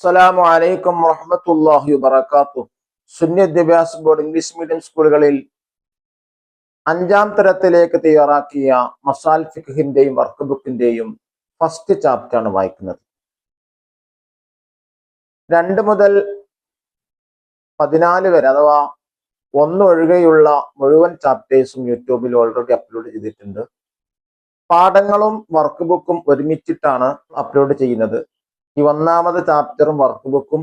അസ്സലാമു അലൈക്കും വറഹ്മത്തുള്ളാഹി വബറകാതുഹു. സുന്നി വിദ്യാഭ്യാസ ബോർഡ് ഇംഗ്ലീഷ് മീഡിയം സ്കൂളുകളിൽ അഞ്ചാം തരത്തിലേക്ക് തയ്യാറാക്കിയ മസാൽ ഫിഖിന്റെയും വർക്ക് ബുക്കിന്റെയും ഫസ്റ്റ് ചാപ്റ്റർ ആണ് വായിക്കുന്നത്. രണ്ട് മുതൽ പതിനാല് വരെ അഥവാ ഒന്ന് ഒഴികെയുള്ള മുഴുവൻ ചാപ്റ്റേഴ്സും യൂട്യൂബിൽ ഓൾറെഡി അപ്ലോഡ് ചെയ്തിട്ടുണ്ട്. പാഠങ്ങളും വർക്ക് ബുക്കും ഒരുമിച്ചിട്ടാണ് അപ്ലോഡ് ചെയ്യുന്നത്. ഈ ഒന്നാമത് ചാപ്റ്ററും വർക്ക് ബുക്കും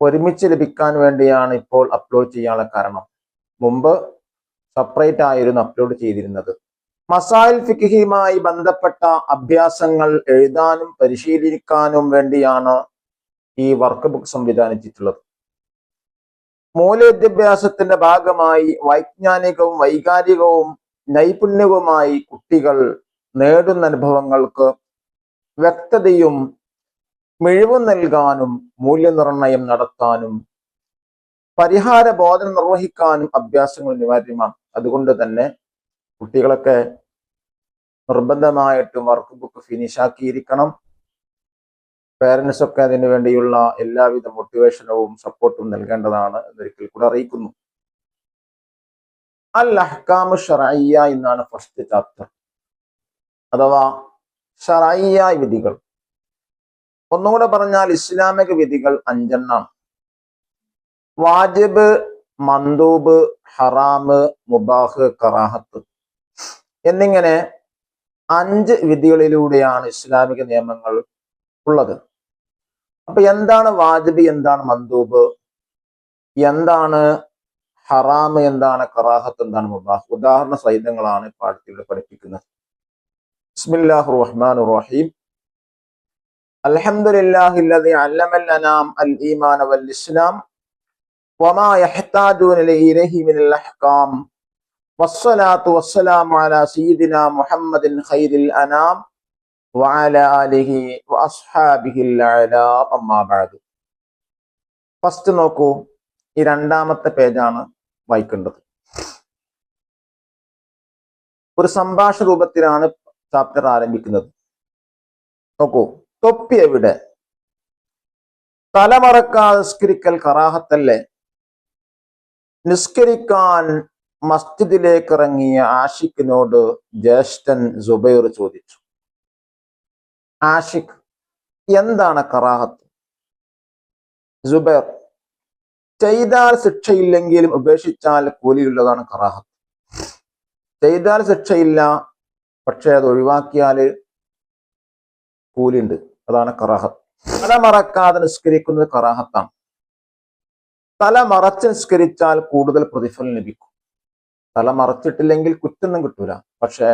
ഒരുമിച്ച് ലഭിക്കാൻ വേണ്ടിയാണ് ഇപ്പോൾ അപ്ലോഡ് ചെയ്യാനുള്ള കാരണം. മുമ്പ് സെപ്പറേറ്റ് ആയിരുന്നു അപ്ലോഡ് ചെയ്തിരുന്നത്. മസായിൽ ഫിഖിയുമായി ബന്ധപ്പെട്ട അഭ്യാസങ്ങൾ എഴുതാനും പരിശീലിക്കാനും വേണ്ടിയാണ് ഈ വർക്ക് ബുക്ക് സംവിധാനിച്ചിട്ടുള്ളത്. മൂല്യവിദ്യാഭ്യാസത്തിന്റെ ഭാഗമായി വൈജ്ഞാനികവും വൈകാരികവും നൈപുണ്യവുമായി കുട്ടികൾ നേടുന്ന അനുഭവങ്ങൾക്ക് വ്യക്തതയും മിഴിവ് നൽകാനും മൂല്യനിർണയം നടത്താനും പരിഹാര ബോധനം നിർവഹിക്കാനും അഭ്യാസങ്ങൾ അനിവാര്യമാണ്. അതുകൊണ്ട് തന്നെ കുട്ടികളൊക്കെ നിർബന്ധമായിട്ടും വർക്ക് ബുക്ക് ഫിനിഷ് ആക്കിയിരിക്കണം. പേരൻസ് ഒക്കെ അതിനു വേണ്ടിയുള്ള എല്ലാവിധ മോട്ടിവേഷനവും സപ്പോർട്ടും നൽകേണ്ടതാണ് എന്നൊരിക്കൽ കൂടെ അറിയിക്കുന്നു. അൽ അഹ്കാമു ഷറയ്യ എന്നാണ് ഫസ്റ്റ് ചാപ്റ്റർ അഥവാ ഷറയ്യ വിധികൾ. ഒന്നുകൂടെ പറഞ്ഞാൽ ഇസ്ലാമിക വിധികൾ അഞ്ചെണ്ണാണ്. വാജിബ് മന്ദൂബ് ഹറാമ് മുബാഹ് കറാഹത്ത് എന്നിങ്ങനെ അഞ്ച് വിധികളിലൂടെയാണ് ഇസ്ലാമിക നിയമങ്ങൾ ഉള്ളത്. അപ്പൊ എന്താണ് വാജിബ് എന്താണ് മന്ദൂബ്? എന്താണ് ഹറാമ് എന്താണ് കറാഹത്ത് എന്താണ് മുബാഹ്? ഉദാഹരണ സഹിതങ്ങളാണ് പാഠത്തിലൂടെ പഠിപ്പിക്കുന്നത്. ബിസ്മില്ലാഹു റഹ്മാൻ റഹീം. الحمد لله الذي علم الأنام الإيمان والإسلام وما يحتاجون إليه من الأحكام والصلاة والسلام على سيدنا محمد خير الأنام وعلى آله وأصحابه الأعلى أما بعد ഫസ്റ്റ് നോക്കൂ ഈ രണ്ടാമത്തെ പേജാണ് വായിക്കേണ്ടത് ഒരു സംഭാഷണ രൂപത്തിലാണ് ചാപ്റ്റർ ആരംഭിക്കുന്നത് നോക്കൂ തൊപ്പി എവിടെ? തലമറക്കാതെ നിസ്കരിക്കൽ കറാഹത്തല്ലേ? നിസ്കരിക്കാൻ മസ്ജിദിലേക്ക് ഇറങ്ങിയ ആഷിഖിനോട് ജ്യേഷ്ഠൻ സുബൈർ ചോദിച്ചു. ആഷിഖ് എന്താണ് കറാഹത്ത്? ജുബൈർ ചെയ്താൽ ശിക്ഷയില്ലെങ്കിലും ഉപേക്ഷിച്ചാൽ കൂലിയുള്ളതാണ് കറാഹത്ത്. ചെയ്താൽ ശിക്ഷയില്ല പക്ഷെ അത് ഒഴിവാക്കിയാൽ കൂലിയുണ്ട്. അതാണ് കറാഹത്ത്. തല മറക്കാതെ നിസ്കരിക്കുന്നത് കറാഹത്താണ്. തല മറച്ച് നിസ്കരിച്ചാൽ കൂടുതൽ പ്രതിഫലം ലഭിക്കും. തല മറച്ചിട്ടില്ലെങ്കിൽ കുറ്റൊന്നും കിട്ടൂല. പക്ഷേ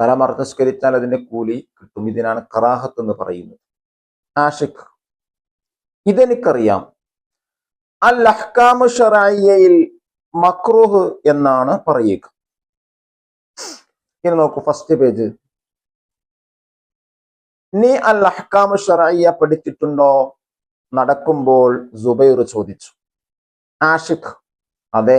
തല മറച്ച് നിസ്കരിച്ചാൽ അതിന്റെ കൂലി കിട്ടും. ഇതിനാണ് കറാഹത്ത് എന്ന് പറയുന്നത്. ആഷിഖ് ഇതെനിക്കറിയാം. അൽ അഹ്കാമു ഷറായിയയിൽ മക്രൂഹ് എന്നാണ് പറയുക. ഇനി നോക്കൂ ഫസ്റ്റ് പേജ് നീ അൽ അഹ്കാമു ഷറയ്യ പഠിച്ചിട്ടുണ്ടോ? നടക്കുമ്പോൾ സുബൈർ ചോദിച്ചു. ആഷിഖ് അതെ.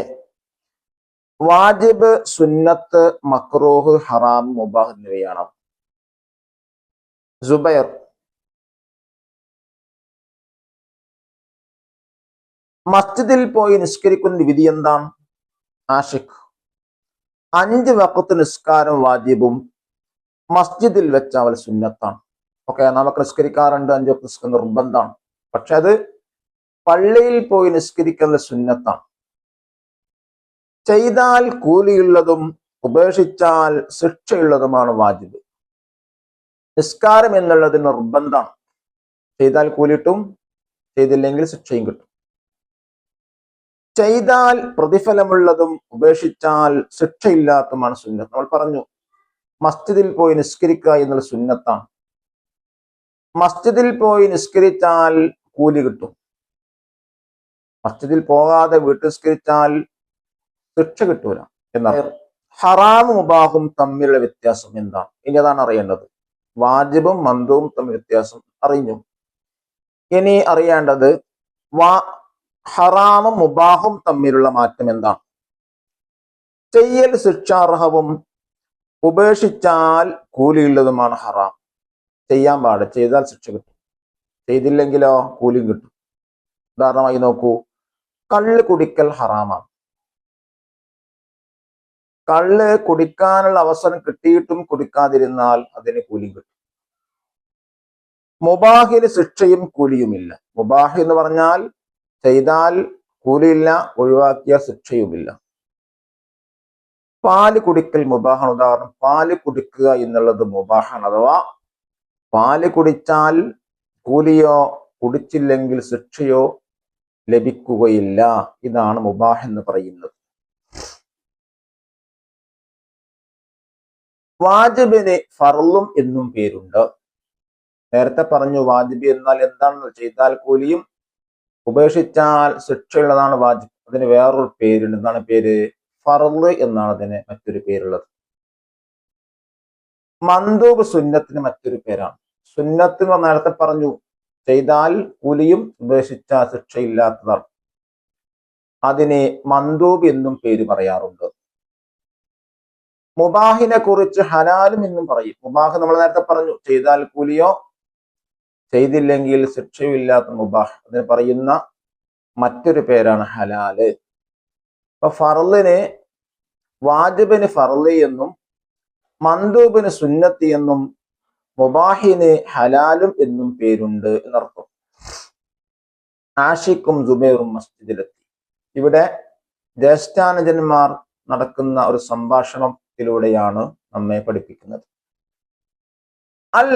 വാജിബ് സുന്നത്ത് മക്രൂഹ് ഹറാം മുബാഹ് എന്നിവയാണ്. സുബൈർ മസ്ജിദിൽ പോയി നിസ്കരിക്കുന്ന വിധി എന്താണ്? ആഷിഖ് അഞ്ച് വക്കത്ത് നിസ്കാരം വാജിബും മസ്ജിദിൽ വെച്ച് അവൽ സുന്നത്താണ്. ഓക്കെ നമുക്ക് നിസ്കരിക്കാറുണ്ട് അഞ്ചു നിസ്കരിക്കുന്ന നിർബന്ധമാണ്. പക്ഷെ അത് പള്ളിയിൽ പോയി നിസ്കരിക്കുന്ന സുന്നത്താണ്. ചെയ്താൽ കൂലിയുള്ളതും ഉപേക്ഷിച്ചാൽ ശിക്ഷയുള്ളതുമാണ് വാജിബ്. നിസ്കാരം എന്നുള്ളത് നിർബന്ധമാണ്. ചെയ്താൽ കൂലിട്ടും ചെയ്തില്ലെങ്കിൽ ശിക്ഷയും കിട്ടും. ചെയ്താൽ പ്രതിഫലമുള്ളതും ഉപേക്ഷിച്ചാൽ ശിക്ഷയില്ലാത്തതുമാണ് സുന്നത്ത്. നമ്മൾ പറഞ്ഞു മസ്ജിദിൽ പോയി നിസ്കരിക്കുക എന്നുള്ള സുന്നത്താണ്. മസ്ജിദിൽ പോയി നിസ്കരിച്ചാൽ കൂലി കിട്ടും. മസ്ജിദിൽ പോകാതെ വീട്ടിൽ നിസ്കരിച്ചാൽ ശിക്ഷ കിട്ടൂല എന്നാണ്. ഹറാമും മുബാഹും തമ്മിലുള്ള വ്യത്യാസം എന്താണ്? ഇനി അതാണ് അറിയേണ്ടത്. വാജിബും മന്ദവും തമ്മിൽ വ്യത്യാസം അറിഞ്ഞു. ഇനി അറിയേണ്ടത് വാ ഹറാമും മുബാഹും തമ്മിലുള്ള മാറ്റം എന്താണ്? ചെയ്യൽ ശിക്ഷാർഹവും ഉപേക്ഷിച്ചാൽ കൂലിയുള്ളതുമാണ് ഹറാം. ചെയ്യാൻ പാടില്ല. ചെയ്താൽ ശിക്ഷ കിട്ടും. ചെയ്തില്ലെങ്കിലോ കൂലിയും കിട്ടും. ഉദാഹരണമായി നോക്കൂ. കള്ള് കുടിക്കൽ ഹറാമാണ്. കള്ള് കുടിക്കാനുള്ള അവസരം കിട്ടിയിട്ടും കുടിക്കാതിരുന്നാൽ അതിന് കൂലിയും കിട്ടും. മുബാഹിന് ശിക്ഷയും കൂലിയുമില്ല. മുബാഹി എന്ന് പറഞ്ഞാൽ ചെയ്താൽ കൂലിയില്ല ഒഴിവാക്കിയ ശിക്ഷയുമില്ല. പാൽ കുടിക്കൽ മുബാഹാണ്. ഉദാഹരണം പാൽ കുടിക്കുക എന്നുള്ളത് മുബാഹാണ് അഥവാ പാൽ കുടിച്ചാൽ കൂലിയോ കുടിച്ചില്ലെങ്കിൽ ശിക്ഷയോ ലഭിക്കുകയില്ല. ഇതാണ് മുബാഹ് എന്ന് പറയുന്നത്. വാജിബിന് ഫർളും എന്നും പേരുണ്ട്. നേരത്തെ പറഞ്ഞു വാജിബ് എന്നാൽ എന്താണെന്ന് ചെയ്താൽ കൂലിയും ഉപേക്ഷിച്ചാൽ ശിക്ഷയുള്ളതാണ് വാജിബ്. അതിന് വേറൊരു പേരുണ്ട്. എന്താണ് പേര്? ഫർൾ എന്നാണ് അതിന് മറ്റൊരു പേരുള്ളത്. മന്ദൂബ് സുന്നത്തിന് മറ്റൊരു പേരാണ്. സുന്നത്ത് എന്ന് നേരത്തെ പറഞ്ഞു ചെയ്താൽ കൂലിയും ഉപേക്ഷിച്ച ശിക്ഷയില്ലാത്തതാണ് അതിനെ മന്ദൂബ് എന്നും പേര് പറയാറുണ്ട്. മുബാഹിനെ കുറിച്ച് ഹലാലും എന്നും പറയും. മുബാഹ് നമ്മൾ നേരത്തെ പറഞ്ഞു ചെയ്താൽ കൂലിയോ? ചെയ്തില്ലെങ്കിൽ ശിക്ഷയില്ലാത്ത മുബാഹ്. അതിന് പറയുന്ന മറ്റൊരു പേരാണ് ഹലാൽ. അപ്പൊ ഫറലിന് വാജിബിന് ഫറലി എന്നും മന്ദൂബിന് സുന്നത്തി എന്നും മുബാഹിന് ഹലാലും എന്നും പേരുണ്ട് എന്നർത്ഥം. ആഷിഖും ജുബൈറും മസ്ജിദിലെത്തി. ഇവിടെ ജ്യേഷ്ഠാനുജന്മാർ നടക്കുന്ന ഒരു സംഭാഷണത്തിലൂടെയാണ് നമ്മെ പഠിപ്പിക്കുന്നത്. അൽ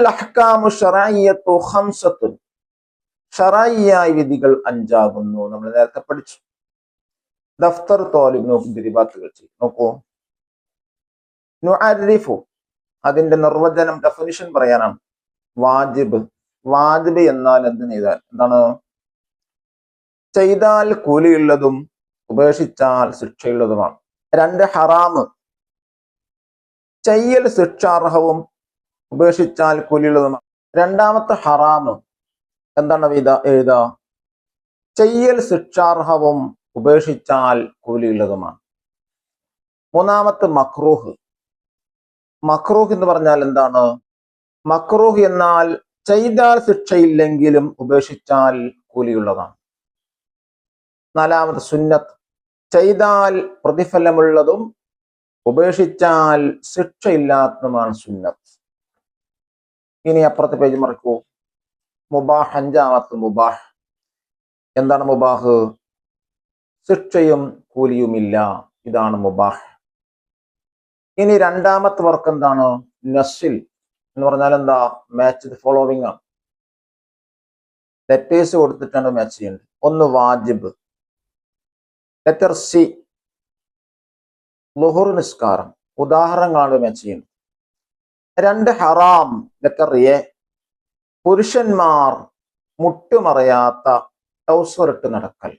ഷറായിയായ വിധികൾ അഞ്ചാകുന്നു. നമ്മൾ നേരത്തെ പഠിച്ചു. ദഫ്തർ തോലിബ് നോക്കും ദിരിബാത്തുകൾ ചെയ്യും നോക്കൂ. നുഅരിഫു അതിന്റെ നിർവചനം ഡെഫിനിഷൻ പറയാനാണ്. വാജിബ്. വാജിബ് എന്നാൽ എന്തിന് ചെയ്താൽ എന്താണ്? ചെയ്താൽ കൂലിയുള്ളതും ഉപേക്ഷിച്ചാൽ ശിക്ഷയുള്ളതുമാണ്. രണ്ട് ഹറാമ് ചെയ്യൽ ശിക്ഷാർഹവും ഉപേക്ഷിച്ചാൽ കൂലിയുള്ളതുമാണ്. രണ്ടാമത്തെ ഹറാമ് എന്താണ് വിധ എഴുത. ചെയ്യൽ ശിക്ഷാർഹവും ഉപേക്ഷിച്ചാൽ കൂലിയുള്ളതുമാണ്. മൂന്നാമത്തെ മക്രൂഹ്. മക്രൂഹ് എന്ന് പറഞ്ഞാൽ എന്താണ്? മക്രൂഹ് എന്നാൽ ചെയ്താൽ ശിക്ഷയില്ലെങ്കിലും ഉപേക്ഷിച്ചാൽ കൂലിയുള്ളതാണ്. നാലാമത് സുന്നത്ത്. ചെയ്താൽ പ്രതിഫലമുള്ളതും ഉപേക്ഷിച്ചാൽ ശിക്ഷയില്ലാത്തതുമാണ് സുന്നത്ത്. ഇനി അപ്പുറത്തെ പേജ് മറക്കൂ. മുബാഹ് അഞ്ചാമത്ത് മുബാഹ്. എന്താണ് മുബാഹ്? ശിക്ഷയും കൂലിയുമില്ല. ഇതാണ് മുബാഹ്. ഇനി രണ്ടാമത്തെ വർക്ക് എന്താണ്? നസിൽ എന്ന് പറഞ്ഞാൽ എന്താ? മാച്ച് ദി ഫോളോവിങ് ആണ്. ലെറ്റേഴ്സ് കൊടുത്തിട്ടാണ് മാച്ച് ചെയ്യേണ്ടത്. ഒന്ന് വാജിബ്. ലെറ്റർ സി ലുഹുർ നിസ്കാരം. ഉദാഹരണങ്ങളാണ് മാച്ച് ചെയ്യുന്നത് രണ്ട് ഹറാം. ലെറ്റർ എ പുരുഷന്മാർ മുട്ടുമറയാത്ത ടൗസറിട്ട് നടക്കൽ.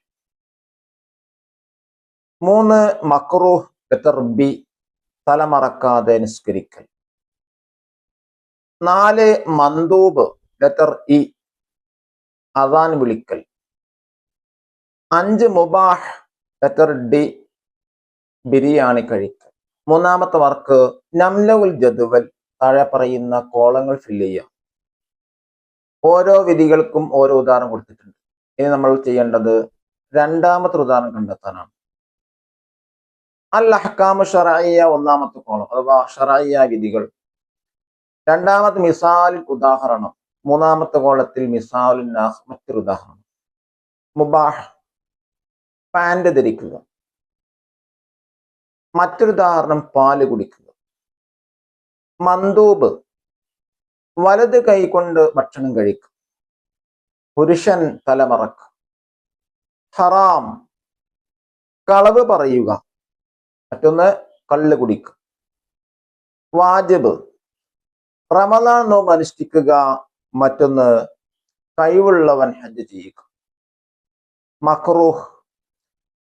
മൂന്ന് മക്രൂഹ്. Letter B തലമറക്കാതെ നിസ്കരിക്കൽ. നാല് മന്തൂബ് ലെറ്റർ ഇ അതാൻ വിളിക്കൽ. അഞ്ച് മുബാഹ് ലെറ്റർ ഡി ബിരിയാണി കഴിക്കൽ. മൂന്നാമത്തെ വർക്ക് നംലവുൽ ജദുവൽ താഴെ പറയുന്ന കോളങ്ങൾ ഫില്ല് ചെയ്യാം ഓരോ വിധികൾക്കും ഓരോ ഉദാഹരണം കൊടുത്തിട്ടുണ്ട്. ഇനി നമ്മൾ ചെയ്യേണ്ടത് രണ്ടാമത്തെ ഉദാഹരണം കണ്ടെത്താനാണ്. അൽ അഹ്കാമു ഷറായിയ ഒന്നാമത്തെ കോളം അഥവാ ഷറായിയ വിധികൾ. രണ്ടാമത്തെ മിസാലിൽ ഉദാഹരണം. മൂന്നാമത്തെ കോളത്തിൽ മിസാലിൻ മറ്റൊരു ഉദാഹരണം. മുബാഹ് പാന്റ് ധരിക്കുക. മറ്റൊരു ഉദാഹരണം പാൽ കുടിക്കുക. മന്ദൂബ് വലത് കൈ കൊണ്ട് ഭക്ഷണം കഴിക്കും പുരുഷൻ തലമറക്കും ഹറാം കളവ് പറയുക. മറ്റൊന്ന് കള്ള് കുടിക്കുക വാജിബ്. റമദാൻ നോമ്പ് അനുഷ്ഠിക്കുക മറ്റൊന്ന് കഴിവുള്ളവൻ ഹജ്ജ് ചെയ്യുക മക്രൂഹ്.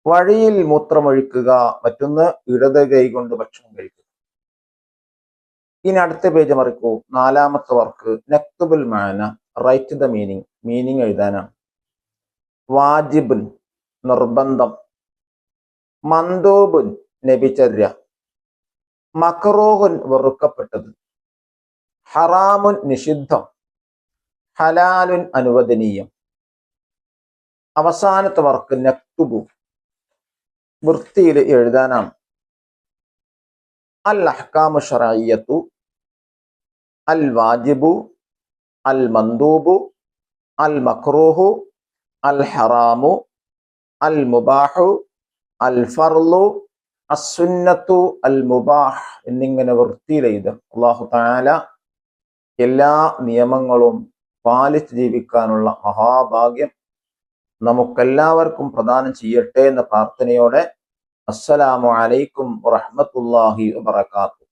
വഴിയിൽ മൂത്രമൊഴിക്കുക മറ്റൊന്ന് ഇടത് കൈ കൊണ്ട് ഭക്ഷണം കഴിക്കുക. ഇനി അടുത്ത പേജ് മറിക്കൂ. നാലാമത്തെ വർക്ക് നക്തുബുൽ മാന റൈറ്റ് ദ മീനിങ് മീനിങ് എഴുതാനാണ്. വാജിബുൻ നിർബന്ധം. മന്ദോബുൻ നബിചര്യ മക്രോഹുൻ വെറുക്കപ്പെട്ടത്. ഹറാമുൻ നിഷിദ്ധം. ഹലാലുൻ അനുവദനീയം. അവസാനത്തെ വർക്ക് നക്തുബു. വൃത്തിയിൽ എഴുതാനാണ്. അൽ അഹ്കാമു ഷറായിയത്തു. അൽ വാജിബു. അൽ മന്ദൂബു. അൽ മക്രൂഹു. അൽ ഹറാമു. അൽ മുബാഹു. അൽ ഫർലു അസുന്നത്തു അൽ മുബാഹ് എന്നിങ്ങനെ വൃത്തി ചെയ്ത് അള്ളാഹു താല എല്ലാ നിയമങ്ങളും പാലിച്ച് ജീവിക്കാനുള്ള മഹാഭാഗ്യം നമുക്കെല്ലാവർക്കും പ്രദാനം ചെയ്യട്ടെ എന്ന പ്രാർത്ഥനയോടെ അസ്സലാമു അലൈക്കും വറഹമത്തല്ലാഹി വബറകാതുഹു.